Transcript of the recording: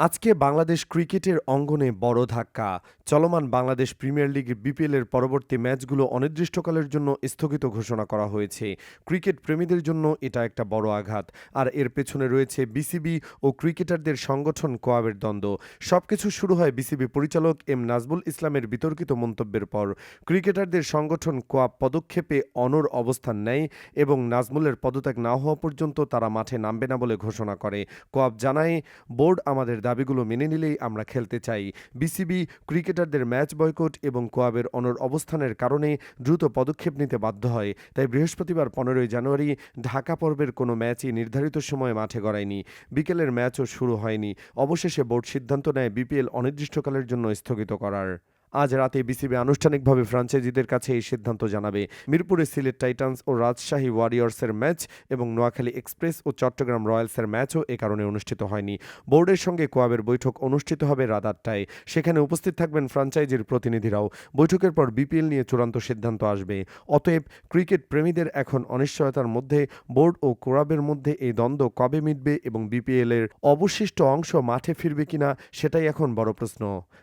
আজকে বাংলাদেশ ক্রিকেটের অঙ্গনে বড় ধাক্কা। চলমান বাংলাদেশ প্রিমিয়ার লিগ বিপিএল এর পরবর্তী ম্যাচগুলো অনির্দিষ্টকালের জন্য স্থগিত ঘোষণা করা হয়েছে। ক্রিকেট প্রেমীদের জন্য এটা একটা বড় আঘাত। আর এর পেছনে রয়েছে বিসিবি ও ক্রিকেটারদের সংগঠন কোয়াবের দ্বন্দ্ব। সবকিছু শুরু হয় বিসিবি পরিচালক এম নাজবুল ইসলামের বিতর্কিত মন্তব্যের পর। ক্রিকেটারদের সংগঠন কোয়াব পদক্ষেপে অনর অবস্থান নেয় এবং নাজমুলের পদত্যাগ না হওয়া পর্যন্ত তারা মাঠে নামবে না বলে ঘোষণা করে। কোয়াব জানায়, বোর্ড আমাদের দাবিগুলো মেনে নিলেই আমরা খেলতে চাই। বিসিবি ক্রিকেটারদের ম্যাচ বয়কট এবং কোয়াবের অনর অবস্থানের কারণে দ্রুত পদক্ষেপ নিতে বাধ্য হয়। তাই বৃহস্পতিবার পনেরোই জানুয়ারি ঢাকা পর্বের কোনো ম্যাচই নির্ধারিত সময়ে মাঠে গড়ায়নি। বিকেলের ম্যাচও শুরু হয়নি। অবশেষে বোর্ড সিদ্ধান্ত নেয় বিপিএল অনির্দিষ্টকালের জন্য স্থগিত করার। আজ রাতে বিসিবি আনুষ্ঠানিকভাবে ফ্রাঞ্চাইজিদের কাছে এই সিদ্ধান্ত জানাবে। মিরপুরে সিলেট টাইটান্স ও রাজশাহী ওয়ারিয়র্সের ম্যাচ এবং নোয়াখালী এক্সপ্রেস ও চট্টগ্রাম রয়্যালসের ম্যাচও এ কারণে অনুষ্ঠিত হয়নি। বোর্ডের সঙ্গে কোয়াবের বৈঠক অনুষ্ঠিত হবে রাত আটটায়। সেখানে উপস্থিত থাকবেন ফ্রাঞ্চাইজির প্রতিনিধিরাও। বৈঠকের পর বিপিএল নিয়ে চূড়ান্ত সিদ্ধান্ত আসবে। অতএব ক্রিকেট প্রেমীদের এখন অনিশ্চয়তার মধ্যে, বোর্ড ও কোরাবের মধ্যে এই দ্বন্দ্ব কবে মিটবে এবং বিপিএল এর অবশিষ্ট অংশ মাঠে ফিরবে কিনা, সেটাই এখন বড় প্রশ্ন।